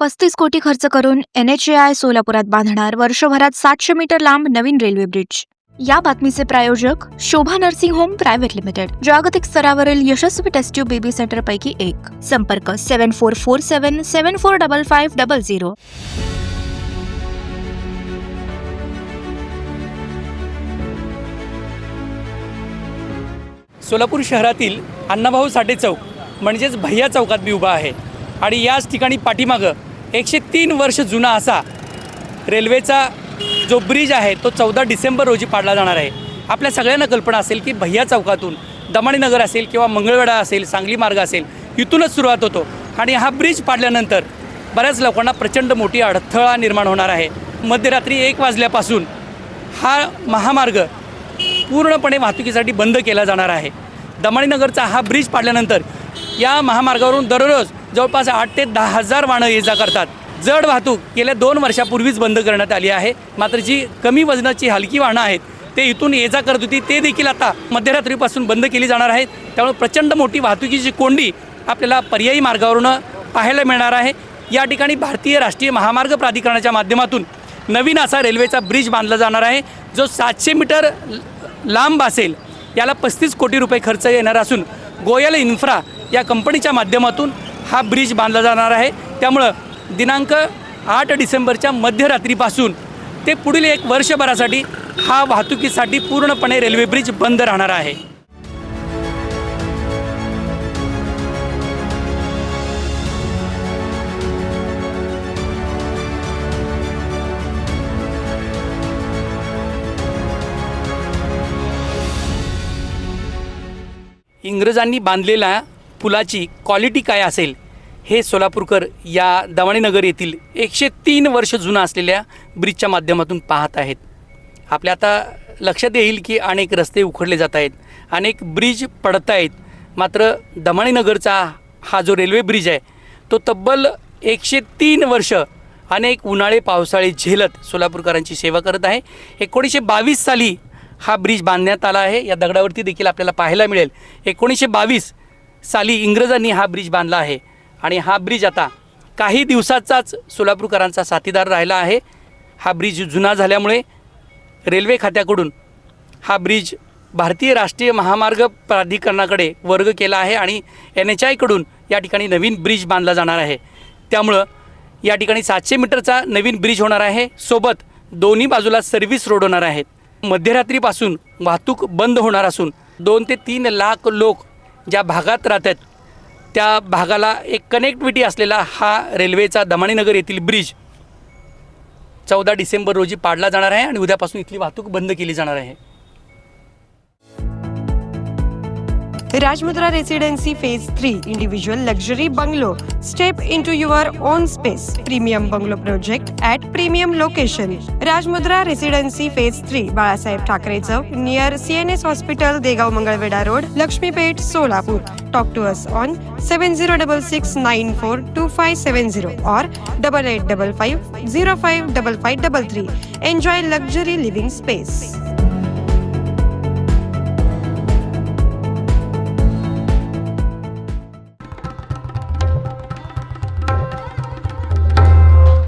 पस्तीस कोटी खर्च करून एन एच ए आय सोलापुरात बांधणार वर्षभरात सातशे मीटर लांब नवीन रेल्वे ब्रिज. या बातमीचे प्रायोजक Shobha nursing home private limited. जागतिक स्तरावरील यशस्वी टेस्ट्यू बेबी सेंटर पैकी एक. संपर्क seven four four seven seven four double five double zero. Solapur शहरातील अण्णाभाऊ साठे चौक म्हणजेच भैया चौकात मी उभा आहे. आणि याच ठिकाणी पाठीमागं एकशे तीन वर्ष जुना असा रेल्वेचा जो ब्रिज आहे तो चौदा डिसेंबर रोजी पाडला जाणार आहे. आपल्या सगळ्यांना कल्पना असेल की भैया चौकातून दमाणीनगर असेल किंवा मंगळवेढा असेल सांगली मार्ग असेल इथूनच सुरुवात होतो. आणि हा ब्रिज पाडल्यानंतर बऱ्याच लोकांना प्रचंड मोठी अडथळा निर्माण होणार आहे. मध्यरात्री एक वाजल्यापासून हा महामार्ग पूर्णपणे वाहतुकीसाठी बंद केला जाणार आहे. दमाणीनगरचा हा ब्रिज पाडल्यानंतर या महामार्गावरून दररोज जवळपास आठ ते दहा हजार वाहनं ये जा करतात. जड वाहतूक गेल्या दोन वर्षापूर्वीच बंद करण्यात आली आहे. मात्र जी कमी वजनाची हलकी वाहनं आहेत ते इथून ये जा करत होती. ते देखील आता मध्यरात्रीपासून बंद केली जाणार आहेत. त्यामुळे प्रचंड मोठी वाहतुकीची कोंडी आपल्याला पर्यायी मार्गावरून पाहायला मिळणार आहे. या ठिकाणी भारतीय राष्ट्रीय महामार्ग प्राधिकरणाच्या माध्यमातून नवीन असा रेल्वेचा ब्रिज बांधला जाणार आहे. जो सातशे मीटर लांब असेल याला पस्तीस कोटी रुपये खर्च येणार असून गोयल इन्फ्रा या कंपनीच्या माध्यमातून हा ब्रिज बांधला जाणार आहे. त्यामुळं दिनांक आठ डिसेंबरच्या मध्यरात्रीपासून ते पुढील एक वर्षभरासाठी हा वाहतुकीसाठी पूर्णपणे रेल्वे ब्रिज बंद राहणार आहे. इंग्रजांनी बांधलेला पुलाची क्वालिटी काय असेल हे सोलापूरकर या दवाणीनगर येथील एकशे तीन वर्ष जुना असलेल्या ब्रिजच्या माध्यमातून पाहत आहेत. आपल्या आता लक्षात येईल की अनेक रस्ते उखडले जात आहेत अनेक ब्रिज पडत आहेत. मात्र दमाणीनगरचा हा जो रेल्वे ब्रिज आहे तो तब्बल एकशे तीन वर्ष अनेक उन्हाळे पावसाळे झेलत सोलापूरकरांची सेवा करत आहे. एकोणीसशे बावीस साली हा ब्रिज बांधण्यात आला आहे. या दगडावरती देखील आपल्याला पाहायला मिळेल. एकोणीसशे बावीस साली इंग्रजांनी हा ब्रिज बांधला आहे. आणि हा ब्रिज आता काही दिवसाचाच सोलापूरकरांचा साथीदार राहिला आहे. हा ब्रिज जुना झाल्यामुळे रेल्वे खात्याकडून हा ब्रिज भारतीय राष्ट्रीय महामार्ग प्राधिकरणाकडे वर्ग केला आहे आणि एन एच आयकडून या ठिकाणी नवीन ब्रिज बांधला जाणार आहे. त्यामुळं या ठिकाणी सातशे मीटरचा नवीन ब्रिज होणार आहे. सोबत दोन्ही बाजूला सर्व्हिस रोड होणार आहेत. मध्यरात्रीपासून वाहतूक बंद होणार असून दोन ते तीन लाख लोक ज्या भागात राहतात त्या भागाला एक कनेक्टिव्हिटी असलेला हा रेल्वेचा दमाणीनगर येथील ब्रिज चौदा डिसेंबर रोजी पाडला जाणार आहे आणि उद्यापासून इथली वाहतूक बंद केली जाणार आहे. Rajmudra residency phase three individual luxury bungalow step in to your own space premium bungalow project at premium location Rajmudra residency phase three Balasaheb Thackeray chowk near C N S hospital Degaon Mangalwedha road Laxmipeth Solapur. Talk to us on seven zero double six nine four two five seven zero or double eight double five zero five double five double three enjoy luxury living space